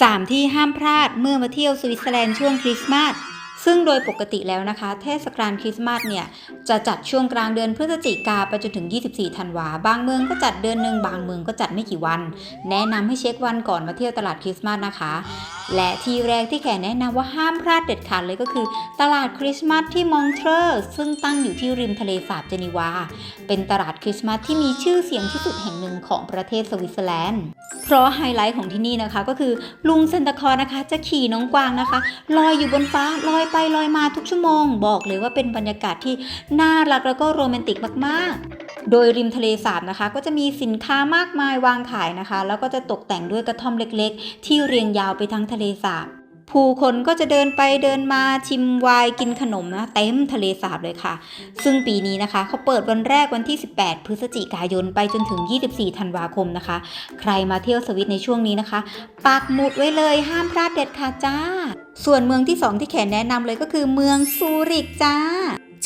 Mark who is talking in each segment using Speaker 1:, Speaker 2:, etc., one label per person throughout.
Speaker 1: 3 ที่ห้ามพลาดเมื่อมาเที่ยวสวิตเซอร์แลนด์ช่วงคริสต์มาสซึ่งโดยปกติแล้วนะคะ เทศกาลคริสต์มาสเนี่ย จะจัดช่วงกลางเดือนพฤศจิกาไปจนถึง 24 ธันวา บางเมืองก็จัดเดือนหนึ่งบางเมืองก็จัดไม่กี่วัน แนะนำให้เช็ควันก่อนมาเที่ยวตลาดคริสต์มาสนะคะและที่แรกที่แขแนะนำว่าห้ามพลาดเด็ดขาดเลยก็คือ ตลาดคริสต์มาสที่มองเทรอร์ซึ่งตั้งอยู่ที่ริมทะเลสาบเจนีวา เป็นตลาดคริสต์มาสที่มีชื่อเสียงที่สุดแห่งหนึ่งของประเทศสวิตเซอร์แลนด์ เพราะไฮไลท์ของที่นี่นะคะก็คือลุงเซนตาคอนะคะ จะขี่น้องกวางนะคะ ลอยอยู่บนฟ้าลอยไปลอยมาทุกชั่วโมง บอกเลยว่าเป็นบรรยากาศที่น่ารักแล้วก็โรแมนติกมากๆ โดยริมทะเลสาบนะคะ ก็จะมีสินค้ามากมายวางขายนะคะ แล้วก็จะตกแต่งด้วยกระท่อมเล็กๆ ที่เรียงยาวไปทั้งทะเลสาบผู้คนก็จะเดินไปเดินมาชิมวน์กินขนมนะเต็มทะเลสาบเลยค่ะ ซึ่งปีนี้นะคะเขาเปิดวันแรกวันที่ 18 พฤศจิกายนไปจนถึง 24 ธันวาคมนะคะ ใครมาเที่ยวสวิตในช่วงนี้นะคะ ปักหมุดไว้เลยห้ามพลาดเด็ดขาดจ้า ส่วนเมืองที่ 2 ที่แขนแนะนำเลยก็คือเมืองซูริกจ้า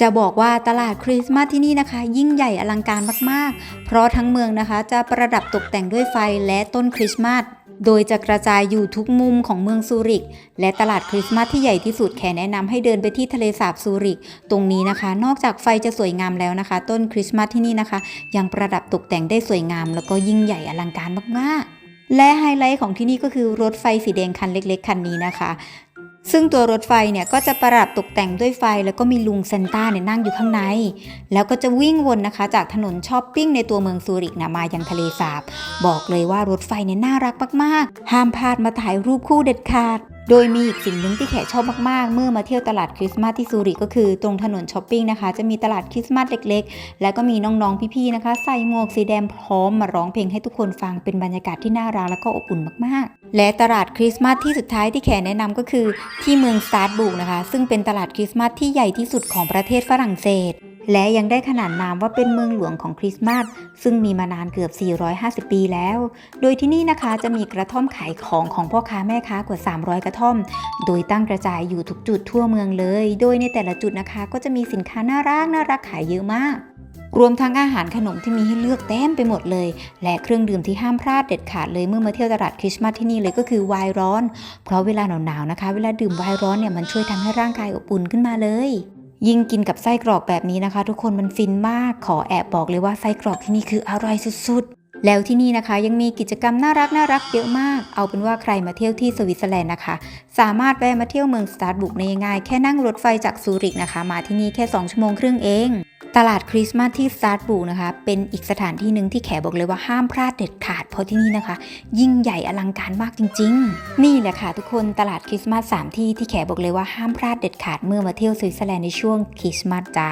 Speaker 1: จะบอกว่าตลาดคริสต์มาสที่นี่นะคะ ยิ่งใหญ่อลังการมากๆ เพราะทั้งเมืองนะคะ จะประดับตกแต่งด้วยไฟและต้นคริสต์มาสโดยจะกระจายอยู่ทุกมุมของเมืองซูริก และตลาดคริสต์มาสที่ใหญ่ที่สุดแขแนะนำให้เดินไปที่ทะเลสาบซูริก ตรงนี้นะคะ นอกจากไฟจะสวยงามแล้วนะคะ ต้นคริสต์มาสที่นี่นะคะ ยังประดับตกแต่งได้สวยงาม แล้วก็ยิ่งใหญ่อลังการมากๆ และไฮไลท์ของที่นี่ก็คือรถไฟสีแดงคันเล็ก ๆ คันนี้นะคะ ซึ่งตัวรถไฟเนี่ยก็จะประดับตกแต่งด้วยไฟแล้วก็มีลุงเซนต้าเนี่ยนั่งอยู่ข้างใน แล้วก็จะวิ่งวนนะคะ จากถนนช้อปปิ้งในตัวเมืองซูริกนะมายังทะเลสาบ บอกเลยว่ารถไฟเนี่ยน่ารักมากๆ ห้ามพลาดมาถ่ายรูปคู่เด็ดขาด โดยมีอีกสิ่งหนึ่งที่แขกชอบมากๆ เมื่อมาเที่ยวตลาดคริสต์มาสที่ซูริกก็คือตรงถนนช้อปปิ้งนะคะ จะมีตลาดคริสต์มาสเล็กๆ แล้วก็มีน้องๆพี่ๆนะคะ ใส่หมวกสีแดงพร้อมมาร้องเพลงให้ทุกคนฟังเป็นบรรยากาศที่น่ารักแล้วก็อบอุ่นมากๆ และตลาดคริสต์มาสที่สุดท้ายที่แขกแนะนำก็คือ ที่เมืองสตาร์บุกนะคะ ซึ่งเป็นตลาดคริสต์มาสที่ใหญ่ที่สุดของประเทศฝรั่งเศส และยังได้ขนานนามว่าเป็นเมืองหลวงของคริสต์มาสซึ่งมีมานานเกือบ 450 ปีแล้ว โดยที่นี่นะคะจะมีกระท่อมขายของของพ่อค้าแม่ค้ากว่า 300 กระท่อม โดยตั้งกระจายอยู่ทุกจุดทั่วเมืองเลย โดยในแต่ละจุดนะคะ ก็จะมีสินค้าน่ารักน่ารักขายเยอะมาก รวมทั้งอาหารขนมที่มีให้เลือกเต็มไปหมดเลย และเครื่องดื่มที่ห้ามพลาดเด็ดขาดเลยเมื่อมาเที่ยวตลาดคริสต์มาสที่นี่เลยก็คือไวน์ร้อน เพราะเวลาหนาวๆนะคะ เวลาดื่มไวน์ร้อนเนี่ยมันช่วยทำให้ร่างกายอบอุ่นขึ้นมาเลยยิ่งกินกับไส้กรอกแบบนี้นะคะ ทุกคนมันฟินมากขอแอบบอกเลยว่าไส้กรอกที่นี่คืออร่อยสุดๆ แล้วที่นี่นะคะยังมีกิจกรรมน่ารักน่ารักเยอะมาก เอาเป็นว่าใครมาเที่ยวที่สวิตเซอร์แลนด์นะคะ สามารถแวะมาเที่ยวเมืองสตาร์บุกในง่ายแค่นั่งรถไฟจากซูริกนะคะ มาที่นี่แค่ 2 ชั่วโมงครึ่งเอง ตลาดคริสต์มาสที่สตาร์บุกนะคะ เป็นอีกสถานที่หนึ่งที่แขบอกเลยว่าห้ามพลาดเด็ดขาดเพราะที่นี่นะคะ ยิ่งใหญ่อลังการมากจริง ๆ นี่แหละค่ะทุกคนตลาดคริสต์มาสสามที่ที่แขบอกเลยว่าห้ามพลาดเด็ดขาดเมื่อมาเที่ยวสวิตเซอร์แลนด์ในช่วงคริสต์มาสจ้า